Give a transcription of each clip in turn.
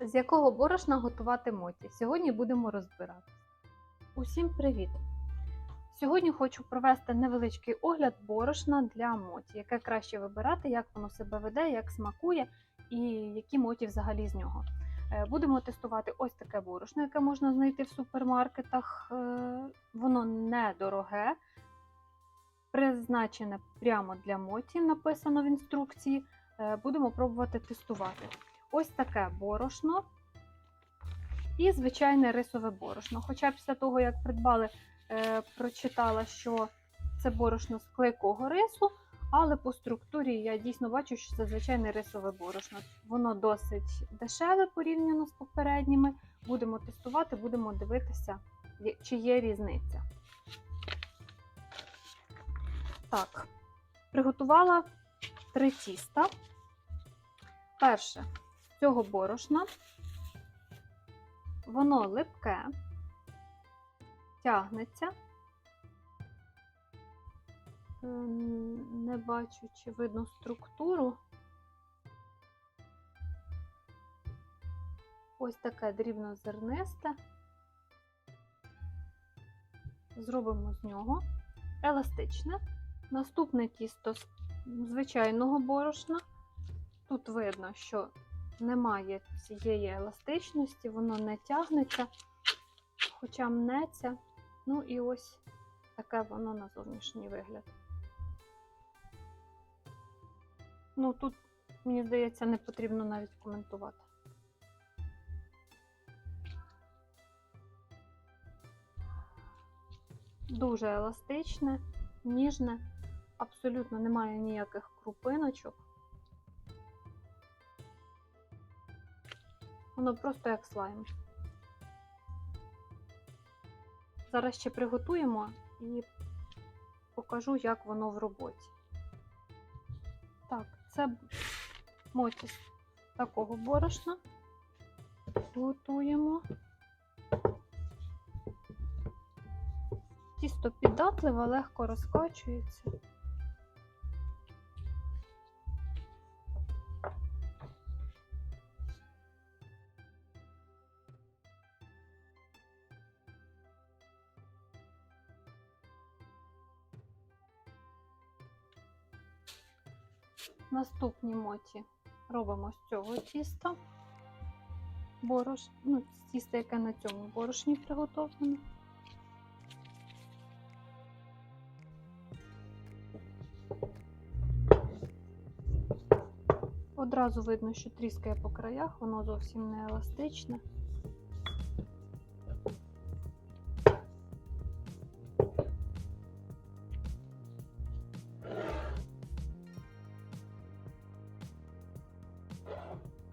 З якого борошна готувати моті? Сьогодні будемо розбирати. Усім привіт! Сьогодні хочу провести невеличкий огляд борошна для моті, яке краще вибирати, як воно себе веде, як смакує і які моті взагалі з нього. Е, Будемо тестувати ось таке борошно, яке можна знайти в супермаркетах. Е, Воно недороге, призначене прямо для моті, написано в інструкції. Е, Будемо пробувати тестувати. Ось таке борошно і звичайне рисове борошно. Хоча після того, як придбали, е, прочитала, що це борошно з клейкого рису, але по структурі я дійсно бачу, що це звичайне рисове борошно. Воно досить дешеве порівняно з попередніми. Будемо тестувати, будемо дивитися, чи є різниця. Так, приготувала три тіста. Перше цього борошна. Воно липке, тягнеться. Ем, Не бачу, чи видно структуру. Ось таке дрібнозернисте. Зробимо з нього еластичне. Наступне тісто звичайного борошна. Тут видно, що немає цієї еластичності, воно не тягнеться, хоча мнеться. Ну і ось таке воно на зовнішній вигляд. Ну тут, мені здається, не потрібно навіть коментувати. Дуже еластичне, ніжне, абсолютно немає ніяких крупиночок. Воно просто як слайм. Зараз ще приготуємо і покажу, як воно в роботі. Так, це моті з такого борошна. Готуємо. Тісто піддатливе, легко розкачується. Наступні моті робимо з цього тіста. Борош, ну, тіста, яке на цьому борошні приготовлене. Одразу видно, що тріскає по краях, воно зовсім не еластичне.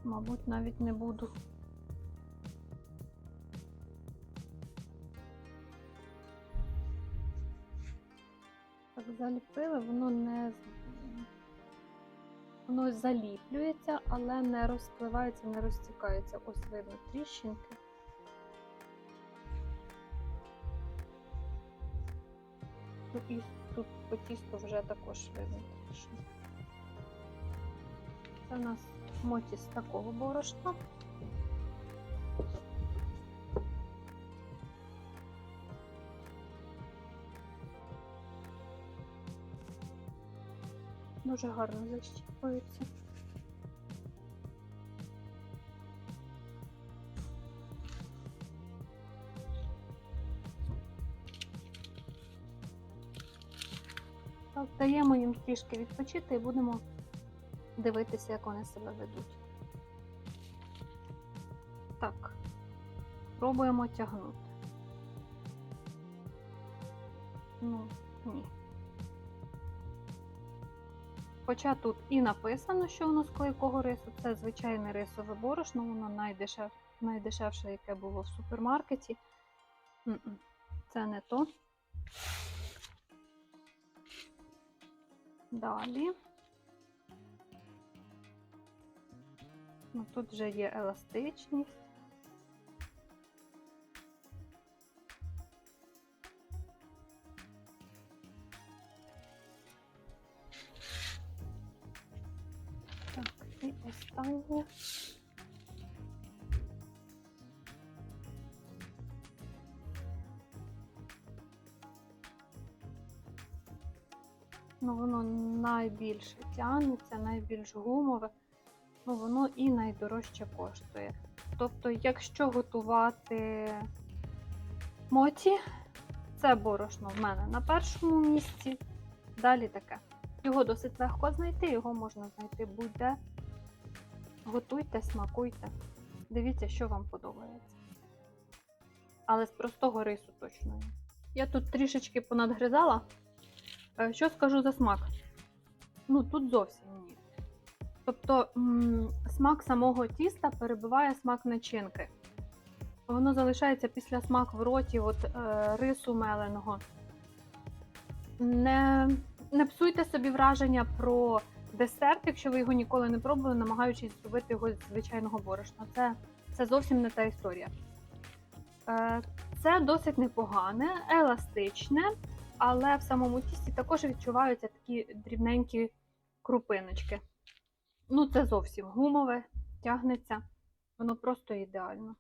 Мабуть, навіть не буду. Так заліпили, воно не воно заліплюється, але не розпливається, не розтікається. Ось видно тріщинки. Ну і тут по тісту вже також видно тріщинки. Це у нас моті з такого борошна. Дуже гарно защіпується. Даємо їм трішки відпочити і будемо дивитися, як вони себе ведуть. Так, пробуємо тягнути. Ну, ні. Хоча тут і написано, що воно з клейкого рису, це звичайне рисове борошно, воно найдешев... найдешевше, яке було в супермаркеті. М-м, Це не то. Далі. Ну, Тут вже є еластичність. Так. Ну, воно найбільше тягнеться, найбільш гумове ну воно і найдорожче коштує. Тобто, якщо готувати моті, це борошно в мене на першому місці. Далі таке. Його досить легко знайти, його можна знайти будь-де. Готуйте, смакуйте. Дивіться, що вам подобається. Але з простого рису точно. Я тут трішечки понадгризала. Е, Що скажу за смак? Ну, тут зовсім ні. Тобто смак самого тіста перебиває смак начинки. Воно залишається після смак в роті от, е, рису меленого. Не, не псуйте собі враження про десерт, якщо ви його ніколи не пробували, намагаючись зробити його з звичайного борошна. Це, це зовсім не та історія. Е, Це досить непогане, еластичне, але в самому тісті також відчуваються такі дрібненькі крупиночки. Ну, це зовсім гумове, тягнеться. Воно просто ідеально.